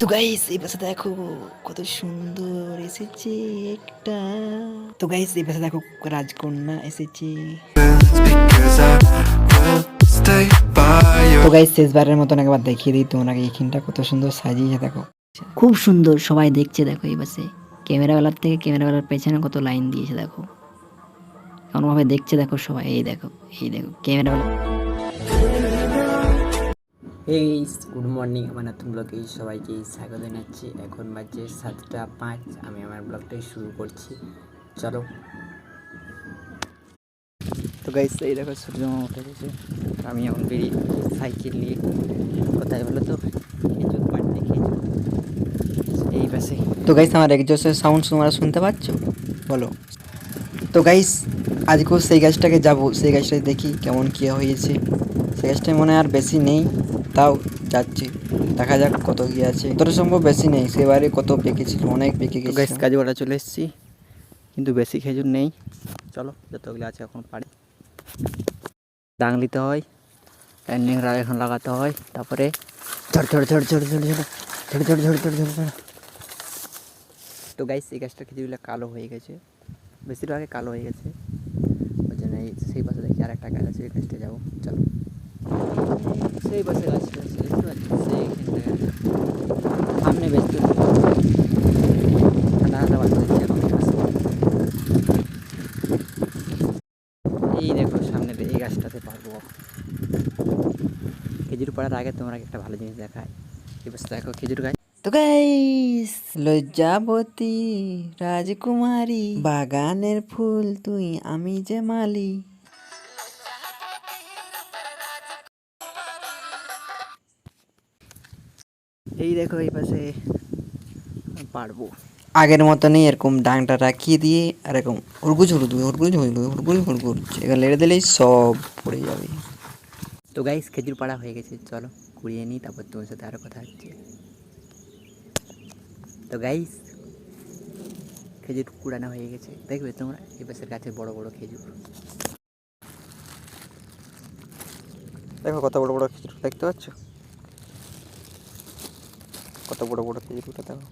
তো গাইস এই পাশে দেখো কত সুন্দর এসেছে একটা। তো গাইস এই পাশে দেখো রাজকন্যা এসেছে। তো গাইস শেষবারের মতন একবার দেখিয়ে দিই তোমরা এইখানটা কত সুন্দর সাজিয়েছে, দেখো। খুব সুন্দর, সবাই দেখছে, দেখো এই বাসে ক্যামেরাওয়ালার থেকে ক্যামেরাওয়ালার পেছনে কত লাইন দিয়েছে, দেখো। এমনভাবে দেখছে, দেখো সবাই, এই দেখো এই দেখো, ক্যামেরাওয়ালা। এই গুড মর্নিং আমার নতুন ব্লগে সবাইকে স্বাগত জানাচ্ছি। এখন বাজে সাতটা পাঁচ, আমি আমার ব্লগটাই শুরু করছি। চলো। তো গাইস এই দেখো সূর্য উঠে গেছে। আমি এখন বেরিয়ে সাইকেল নিয়ে কোথায় বলো তো? খেজুর পাড়তে খেজুর। এই পাশে। তো গাইস আমার একজোসের সাউন্ড তোমরা শুনতে পাচ্ছ? বলো। তো গাইস আজকেও সেই গাছটাকে যাব। সেই গাছটা দেখি কেমন কী হয়েছে। সেই গাছটা মনে আর বেশি নেই। তাও যাচ্ছি দেখা যাক কত কি আছে যতটা সম্ভব বেশি নেই সেবারে কত পেকেছিল অনেক পেকে গেছে কাজে ওটা চলে এসেছি কিন্তু বেশি খেজুর নেই চলো যতগুলো আছে এখন পারি ডাং নিতে হয় এন্ডিং এখন লাগাতে হয় তারপরে ঝড় ঝড় ঝড় ঝড় ঝড় ঝড় ঝড় ঝড় ঝড় ঝড় ঝড় ঝড় তো গাইস এই গাছটা খেজুরগুলো কালো হয়ে গেছে বেশিরভাগে কালো হয়ে গেছে ওই জন্য এই সেই পাশে দেখি আর একটা গাছ আছে ওই গাছটা যাব চলো সেই পাশে এখন এই দেখো সামনে এই গাছটাতে পারব খেজুর পাড়ার আগে তোমরা একটা ভালো জিনিস দেখায় এবার দেখো খেজুর গাছ। তো গাইস লজ্জাবতী রাজকুমারী, বাগানের ফুল তুই, আমি যে মালি। এই দেখো এই পাশে পারব। আগের মতনই এরকম ডাংটা রাখিয়ে দিয়ে আর এরকম হুড়গুজ হুড়গুজ হুড়গুজ হুড়গুজ হুড়গুজ হুড়গুজ এবার লেড়ে দিলেই সব পড়ে যাবে। তো গাইস খেজুর পাড়া হয়ে গেছে চলো কুড়িয়ে নিই তারপর তোমার সাথে আরও কথা হচ্ছে। তো গাইস খেজুর কুড়ানো হয়ে গেছে। দেখবে তোমরা এই পাশের গাছে বড় বড় খেজুর। দেখো কত বড় বড় খেজুর দেখতে পাচ্ছ? কত বড় বড় খেজুরটা দেখো।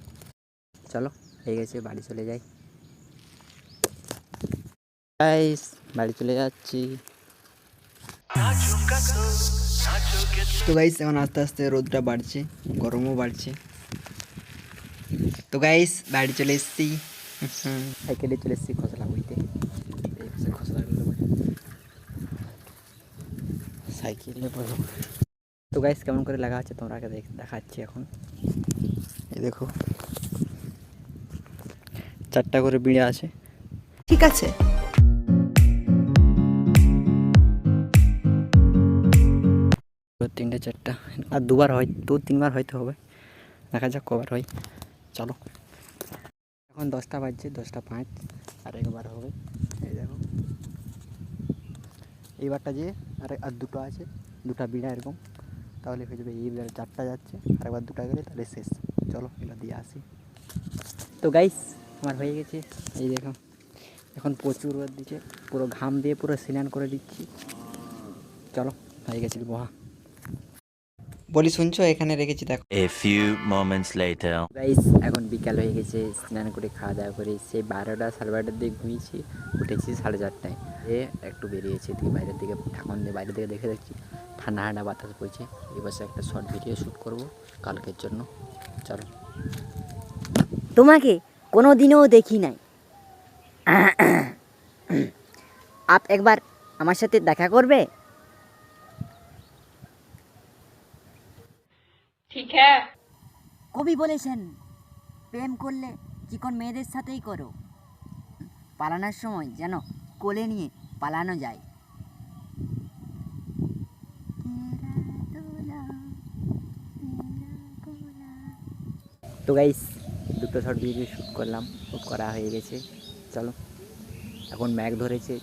চলো, হয়ে গেছে, বাড়ি চলে যাই। গাইস বাড়ি চলে যাচ্ছি। তো গাইস এখন আস্তে আস্তে রোদটা বাড়ছে, গরমও বাড়ছে। তো গাইস বাড়ি চলে এসেছি। সাইকেলে চলে এসেছি খসলা বইতে। সাইকেলে তো গাইস কেমন করে লাগা আছে তোমরা দেখাচ্ছি এখন। এই দেখো। চারটা করে বিড়ে আছে। ঠিক আছে। তিনটে চারটা। আর দুবার হয় দু তিনবার হয়তো হবে। দেখা যাক কবার হয়। চলো। এখন দশটা বাজছে দশটা পাঁচ। আর একবার হবে। এই দেখো। এইবারটা যে আর আর দুটো আছে। দুটা বিড়া এরকম। তাহলে হয়ে যাবে এইবার চারটা যাচ্ছে আর একবার দুটা গেলে তাহলে শেষ। চলো এবার দিয়ে আসি। তো গাইস আমার হয়ে গেছে। এই দেখো এখন প্রচুর রোদ দিচ্ছে পুরো ঘাম দিয়ে পুরো স্নান করে দিচ্ছি। চলো হয়ে গেছিল বহা বলি শুনছো? এখানে রেখেছি দেখো। Moments later. গাইস এখন বিকাল হয়ে গেছে স্নান করে খাওয়া দাওয়া করে সেই বারোটা সাড়ে বারোটার দিকে ঘুমিয়েছি উঠেছি সাড়ে চারটায়। এ একটু বেরিয়েছি বাইরের দিকে ঠাকুর দিয়ে বাইরের দিকে দেখে দেখছি ঠান্ডা ঠান্ডা বাতাস বইছে। এবার একটা শর্ট ভিডিও শ্যুট করব কালকের জন্য। চলো। তোমাকে কোনো দিনও দেখি নাই। আপ একবার আমার সাথে দেখা করবে? ঠিক হ্যাঁ। কবি বলেছেন প্রেম করলে চিকন মেয়েদের সাথেই করো। পালানোর সময় যেন কোলে নিয়ে পালানো যায়। তো গাইস দুটো শর্ট ভিডিও শ্যুট করলাম শ্যুট করা হয়ে গেছে। চলো এখন ম্যাগ ধরেছে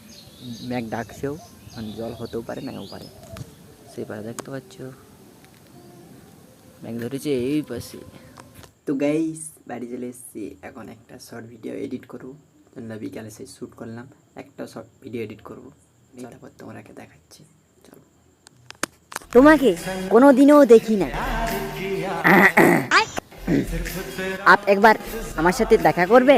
ম্যাগ ডাকছেও এখন জল হতেও পারে নাও পারে। সেই পাশে দেখতে পাচ্ছ? ম্যাগ ধরেছে এই পাশে। তো গাইস বাড়ি চলে এসেছি। এখন একটা শর্ট ভিডিও এডিট করব। জন্য বিকালে সেই শ্যুট করলাম একটা শর্ট ভিডিও এডিট করব। তারপর তোমাকে দেখাচ্ছি। চলো। তোমাকে কোনো দিনও দেখি নাই। আপ একবার আমার সাথে দেখা করবে?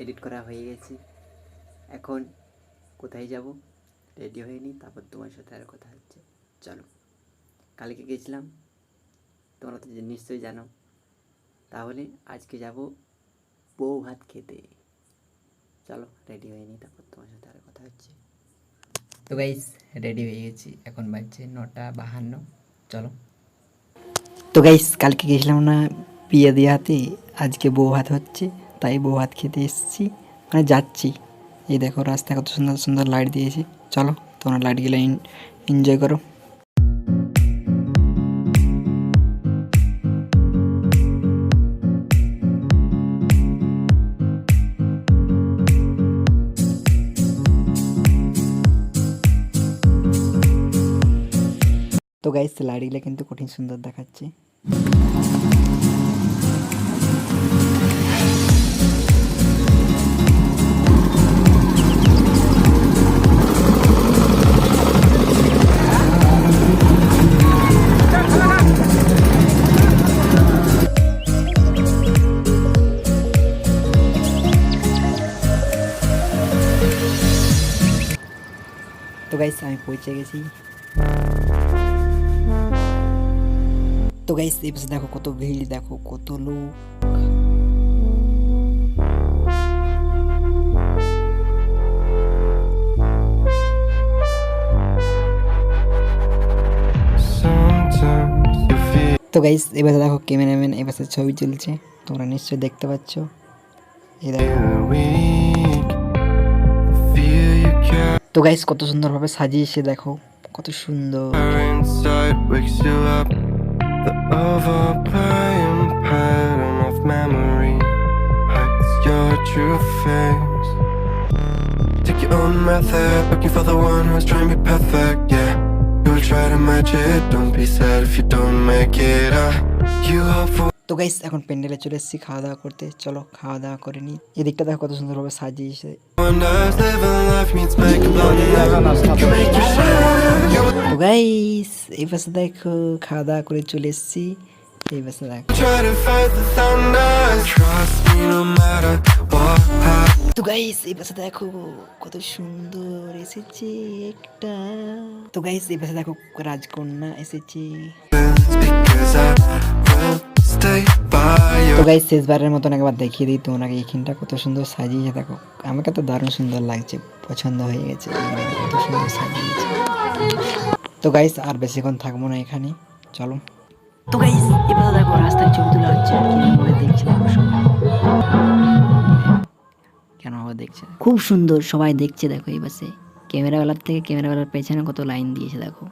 এডিট করা? হয়ে গেছে। এখন কোথায় যাব? রেডি হয়নি তারপর তোমার সাথে আর কথা হচ্ছে। চলো কালকে গেছিলাম। তোমরা তো নিশ্চয়ই জানো। তাহলে আজকে যাব বউ ভাত খেতে। চলো রেডি হয়নি তারপর তোমার সাথে আর কথা হচ্ছে। তো গাইস রেডি হয়ে গেছি। এখন বাজছে নটা বাহান্ন। চলো। তো গাইস কালকে গেছিলাম না বিয়ে দেওয়াতে আজকে বউ ভাত হচ্ছে, তাই বউ ভাত খেতে এসেছি। মানে যাচ্ছি। এই দেখো রাস্তা কত সুন্দর সুন্দর লাইট দিয়েছে। চলো তোমরা লাইটগুলো এনজয় করো। তো গাইস লাইটগুলো কিন্তু কঠিন সুন্দর দেখাচ্ছে তো গাইস আমি পৌঁছে গেছি তো গাইস এই দেখো, কত ভিড় দেখো, কত লোক। তো গাইস এবারে দেখো ক্যামেরাম্যান এবারে ছবি চলছে তোমরা নিশ্চয়ই দেখতে পাচ্ছ। তো গাইস কত সুন্দরভাবে সাজিয়েছে দেখো, কত সুন্দর। The overplaying pattern of memory hides your true face. Take your own method, looking for the one who's trying to be perfect. Yeah, you'll try to match it. Don't be sad if you don't make it. Uh, you hope for. তো guys এখন প্যান্ডেলে চলে এসেছি, খাওয়া দাওয়া করতে। চলো, খাওয়া দাওয়া করে নিই। এদিকটা দেখো কত সুন্দরভাবে সাজিয়েছে. তো গাইস এই পাশে দেখো, খাওয়া দাওয়া করে চলে এসেছি। এই পাশে দেখো. তো গাইস এই পাশে দেখো কত সুন্দর এসেছে একটা। তো গাইস এই পাশে দেখো রাজকন্যা এসেছে। তো গাইস শেষবারের মতন একবার দেখিয়ে দিই তোমরা এইখানটা কত সুন্দর সাজিয়েছে। দেখো আমাকে তো দারুণ সুন্দর লাগছে পছন্দ হয়ে গেছে কত সুন্দর সাজিয়েছে। তো গাইস আর বেশিক্ষণ থাকব না এখানে চলো। তো গাইস এবার দেখো রাস্তায় ছবি তোলা হচ্ছে কীভাবে দেখছে দেখো। কেন হবে দেখছে? খুব সুন্দর সবাই দেখছে দেখো এই বাসে ক্যামেরাওয়ালার থেকে ক্যামেরাওয়ালার পেছনে কত লাইন দিয়েছে দেখো।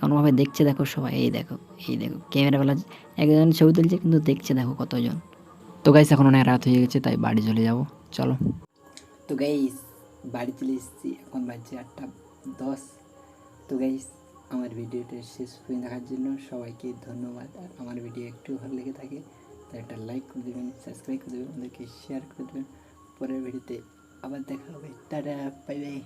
এমনভাবে দেখছে দেখো সবাই, এই দেখো এই দেখো, ক্যামেরাওয়ালা একজন ছবি তুলছে কিন্তু দেখছে দেখো কতজন। তো গাইস এখন অনেক রাত হয়ে গেছে, তাই বাড়ি চলে যাব, চলো। তো গাইস বাড়ি চলে এসেছি, এখন বাজছে আটটা দশ। তো গাইস আমার ভিডিওটা শেষ পর্যন্ত দেখার জন্য সবাইকে ধন্যবাদ। আর আমার ভিডিও একটু ভালো লেগে থাকে, তাই একটা লাইক করে দেবেন সাবস্ক্রাইব করে দেবেন, আমাদেরকে শেয়ার করে দেবেন। পরের ভিডিওতে আবার দেখা হবে। Tata bye bye